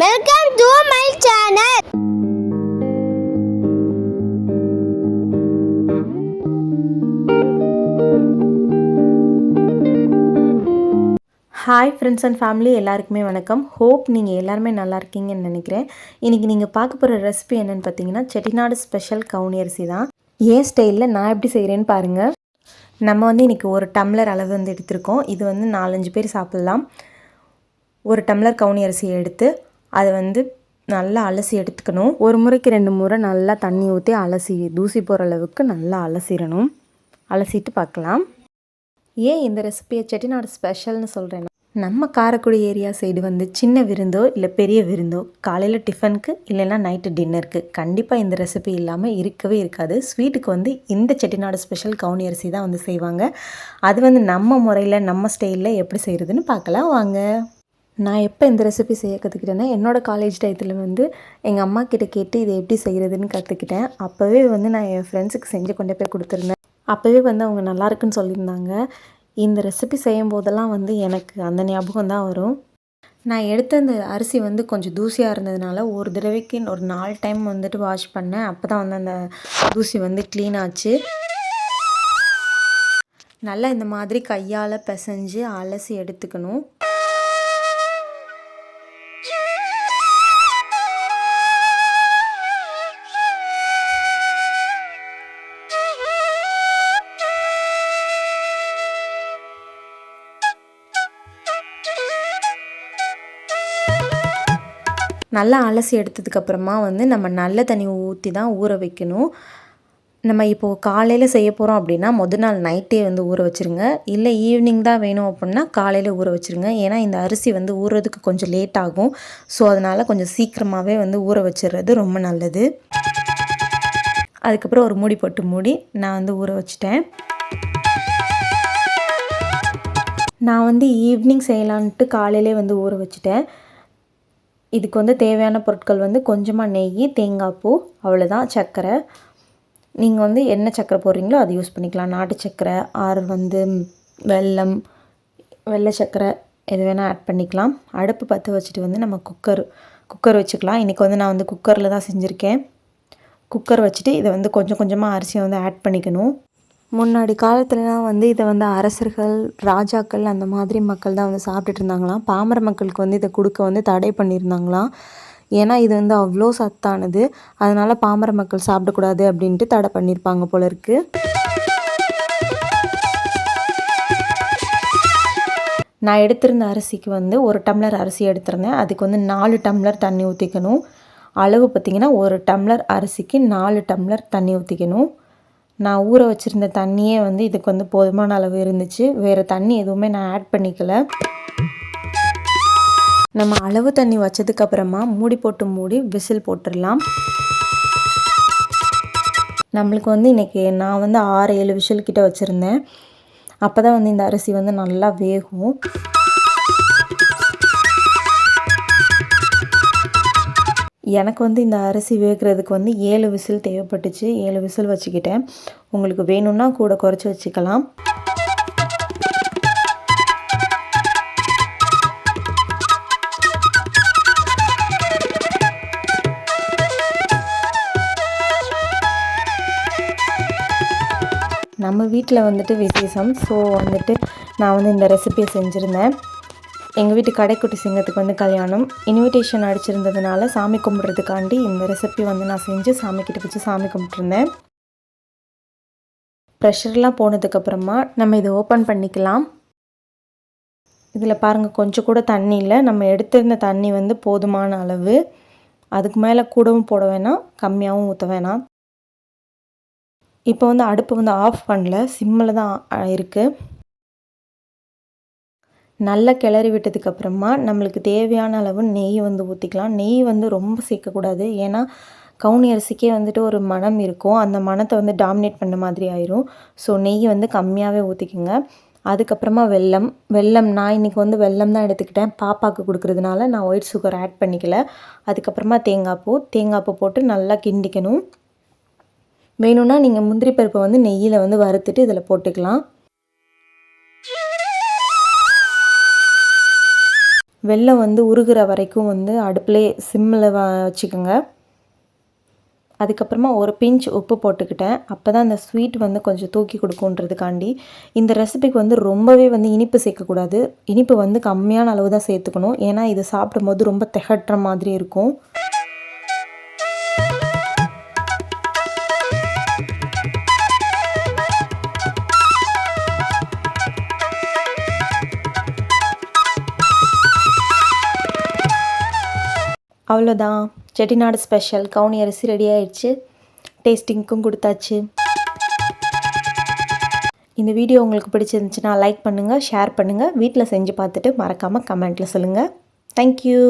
Welcome to my channel hi friends and family எல்லாருக்குமே வணக்கம். Hope நீங்கள் எல்லாருமே நல்லா இருக்கீங்கன்னு நினைக்கிறேன். இன்றைக்கி நீங்கள் பார்க்க போகிற ரெசிபி என்னென்னு பார்த்தீங்கன்னா செட்டிநாடு ஸ்பெஷல் கவுனி அரிசி தான். ஏன் ஸ்டைலில் நான் எப்படி செய்கிறேன்னு பாருங்கள் நம்ம வந்து இன்றைக்கி ஒரு டம்ளர் அளவு வந்து எடுத்திருக்கோம். இது வந்து நாலஞ்சு பேர் சாப்பிட்லாம். ஒரு டம்ளர் கவுனி அரிசியை எடுத்து அதை வந்து நல்லா அலசி எடுத்துக்கணும். ஒரு முறைக்கு ரெண்டு முறை நல்லா தண்ணி ஊற்றி அலசி தூசி போகிற அளவுக்கு நல்லா அலசிடணும். அலசிட்டு பார்க்கலாம் ஏன் இந்த ரெசிபியை செட்டிநாடு ஸ்பெஷல்னு சொல்கிறேன்னா நம்ம காரைக்குடி ஏரியா சைடு வந்து சின்ன விருந்தோ இல்லை பெரிய விருந்தோ காலையில் டிஃபனுக்கு இல்லைன்னா நைட்டு டின்னருக்கு கண்டிப்பாக இந்த ரெசிபி இல்லாமல் இருக்கவே இருக்காது. ஸ்வீட்டுக்கு வந்து இந்த செட்டிநாடு ஸ்பெஷல் கவுனி அரிசி தான் வந்து செய்வாங்க. அது வந்து நம்ம முறையில் நம்ம ஸ்டைலில் எப்படி செய்கிறதுன்னு பார்க்கலாம் வாங்க. நான் எப்போ இந்த ரெசிபி செய்ய கற்றுக்கிட்டேன்னா என்னோடய காலேஜ் டயத்தில் வந்து எங்கள் அம்மா கிட்ட கேட்டு இதை எப்படி செய்கிறதுன்னு கற்றுக்கிட்டேன் அப்போவே வந்து நான் என் ஃப்ரெண்ட்ஸுக்கு செஞ்சு கொண்டு போய் கொடுத்துருந்தேன். அப்போவே வந்து அவங்க நல்லாயிருக்குன்னு சொல்லியிருந்தாங்க. இந்த ரெசிபி செய்யும் போதெல்லாம் வந்து எனக்கு அந்த ஞாபகம் தான் வரும். நான் எடுத்த அந்த அரிசி வந்து கொஞ்சம் தூசியாக இருந்ததுனால ஒரு தடவைக்கு ஒரு நாலு டைம் வந்துட்டு வாஷ் பண்ணேன். அப்போ தான் வந்து அந்த தூசி வந்து க்ளீன் ஆச்சு. நல்லா இந்த மாதிரி கையால் பிசைஞ்சு அலசி எடுத்துக்கணும். நல்லா அலசி எடுத்ததுக்கப்புறமா வந்து நம்ம நல்ல தண்ணி ஊற்றி தான் ஊற வைக்கணும். நம்ம இப்போது காலையில் செய்ய போகிறோம் அப்படின்னா முத நாள் நைட்டே வந்து ஊற வச்சுருங்க. இல்லை ஈவினிங் தான் வேணும் அப்படின்னா காலையில் ஊற வச்சுருங்க. ஏன்னா இந்த அரிசி வந்து ஊறுறதுக்கு கொஞ்சம் லேட் ஆகும். ஸோ அதனால் கொஞ்சம் சீக்கிரமாகவே வந்து ஊற வச்சிடுறது ரொம்ப நல்லது. அதுக்கப்புறம் ஒரு மூடி போட்டு மூடி நான் வந்து ஊற வச்சிட்டேன். நான் வந்து ஈவினிங் செய்யலான்ட்டு காலையிலே வந்து ஊற வச்சுட்டேன். இதுக்கு வந்து தேவையான பொருட்கள் வந்து கொஞ்சமாக நெய் தேங்காய் பூ அவ்வளோதான் சர்க்கரை. நீங்கள் வந்து என்ன சர்க்கரை போடுறீங்களோ அது யூஸ் பண்ணிக்கலாம். நாட்டு சர்க்கரை ஆறு வந்து வெல்லம் வெள்ளை சர்க்கரை எது வேணால் ஆட் பண்ணிக்கலாம். அடுப்பு பற்ற வச்சுட்டு வந்து நம்ம குக்கர் குக்கர் வச்சுக்கலாம். இன்றைக்கி வந்து நான் வந்து குக்கரில் தான் செஞ்சுருக்கேன். குக்கர் வச்சுட்டு இதை வந்து கொஞ்சம் கொஞ்சமாக அரிசியை வந்து ஆட் பண்ணிக்கணும். முன்னாடி காலத்துலலாம் வந்து இதை வந்து அரசர்கள் ராஜாக்கள் அந்த மாதிரி மக்கள் தான் வந்து சாப்பிட்டுட்டு இருந்தாங்களாம். பாமர மக்களுக்கு வந்து இதை கொடுக்க வந்து தடை பண்ணியிருந்தாங்களாம். ஏன்னா இது வந்து அவ்வளோ சத்தானது. அதனால் பாமர மக்கள் சாப்பிடக்கூடாது அப்படின்ட்டு தடை பண்ணியிருப்பாங்க போல இருக்கு. நான் எடுத்திருந்த அரிசிக்கு வந்து ஒரு டம்ளர் அரிசி எடுத்திருந்தேன். அதுக்கு வந்து நாலு டம்ளர் தண்ணி ஊற்றிக்கணும் அளவு பார்த்திங்கன்னா ஒரு டம்ளர் அரிசிக்கு நாலு டம்ளர் தண்ணி ஊற்றிக்கணும் நான் ஊற வச்சுருந்த தண்ணியே வந்து இதுக்கு வந்து போதுமான அளவு இருந்துச்சு. வேறு தண்ணி எதுவுமே நான் ஆட் பண்ணிக்கல. நம்ம அளவு தண்ணி வச்சதுக்கப்புறமா மூடி போட்டு மூடி விசில் போட்டுடலாம். நம்மளுக்கு வந்து இன்றைக்கி நான் வந்து ஆறு ஏழு விசில் கிட்ட வச்சுருந்தேன். அப்போ தான் வந்து இந்த அரிசி வந்து நல்லா வேகும். எனக்கு வந்து இந்த அரிசி வேகிறதுக்கு வந்து ஏழு விசில் தேவைப்பட்டுச்சு. ஏழு விசில் வச்சுக்கிட்டேன். உங்களுக்கு வேணும்னா கூட குறைச்சி வச்சுக்கலாம். நம்ம வீட்டில் வந்துட்டு விசேஷம். ஸோ வந்துட்டு நான் வந்து இந்த ரெசிபியை செஞ்சுருந்தேன். எங்கள் வீட்டு கடைக்குட்டி சிங்கத்துக்கு வந்து கல்யாணம். இன்விடேஷன் அடிச்சிருந்ததுனால சாமி கும்பிட்றதுக்காண்டி இந்த ரெசிபி வந்து நான் செஞ்சு சாமிக்கிட்ட வச்சு சாமி கும்பிட்ருந்தேன் ப்ரெஷர்லாம் போனதுக்கப்புறமா நம்ம இதை ஓப்பன் பண்ணிக்கலாம். இதில் பாருங்கள் கொஞ்சம் கூட தண்ணி இல்லை. நம்ம எடுத்திருந்த தண்ணி வந்து போதுமான அளவு. அதுக்கு மேலே கூடவும் போட வேணாம் கம்மியாகவும் ஊற்ற வேணாம். இப்போ வந்து அடுப்பு வந்து ஆஃப் பண்ணல சிம்மில் தான் இருக்குது நல்லா கிளறி விட்டதுக்கப்புறமா நம்மளுக்கு தேவையான அளவு நெய் வந்து ஊற்றிக்கலாம் நெய் வந்து ரொம்ப சேர்க்கக்கூடாது. ஏன்னா கவுனி அரிசிக்கே வந்துட்டு ஒரு மனம் இருக்கும். அந்த மனத்தை வந்து டாமினேட் பண்ண மாதிரி ஆயிரும். ஸோ நெய் வந்து கம்மியாகவே ஊற்றிக்கோங்க அதுக்கப்புறமா வெல்லம். வெல்லம் நான் இன்றைக்கி வந்து வெல்லம் தான் எடுத்துக்கிட்டேன். பாப்பாவுக்கு கொடுக்குறதுனால நான் ஒயிட் சுகர் ஆட் பண்ணிக்கல. அதுக்கப்புறமா தேங்காய் பூ. தேங்காய் பூ போட்டு நல்லா கிண்டிக்கணும். வேணும்னா நீங்கள் முந்திரி பருப்பை வந்து நெய்யில் வந்து வறுத்துட்டு இதில் போட்டுக்கலாம். வெல்லம் வந்து உருகிற வரைக்கும் வந்து அடுப்பிலே சிம்மில் வச்சுக்கோங்க. அதுக்கப்புறமா ஒரு பிஞ்ச் உப்பு போட்டுக்கிட்டேன். அப்போ தான் அந்த ஸ்வீட் வந்து கொஞ்சம் தூக்கி கொடுக்குன்றதுக்காண்டி இந்த ரெசிபிக்கு வந்து ரொம்பவே வந்து இனிப்பு சேர்க்கக்கூடாது. இனிப்பு வந்து கம்மியான அளவு தான் சேர்த்துக்கணும். ஏன்னா இது சாப்பிடும்போது ரொம்ப திகட்டுற மாதிரி இருக்கும். அவ்வளோதான். செட்டிநாடு ஸ்பெஷல் கவுனி அரிசி ரெடி ஆயிடுச்சு. டேஸ்டிங்க்கும் கொடுத்தாச்சு. இந்த வீடியோ உங்களுக்கு பிடிச்சிருந்துச்சுன்னா லைக் பண்ணுங்கள் ஷேர் பண்ணுங்கள் வீட்டில் செஞ்சு பார்த்துட்டு மறக்காமல் கமெண்ட்டில் சொல்லுங்கள் தேங்க்யூ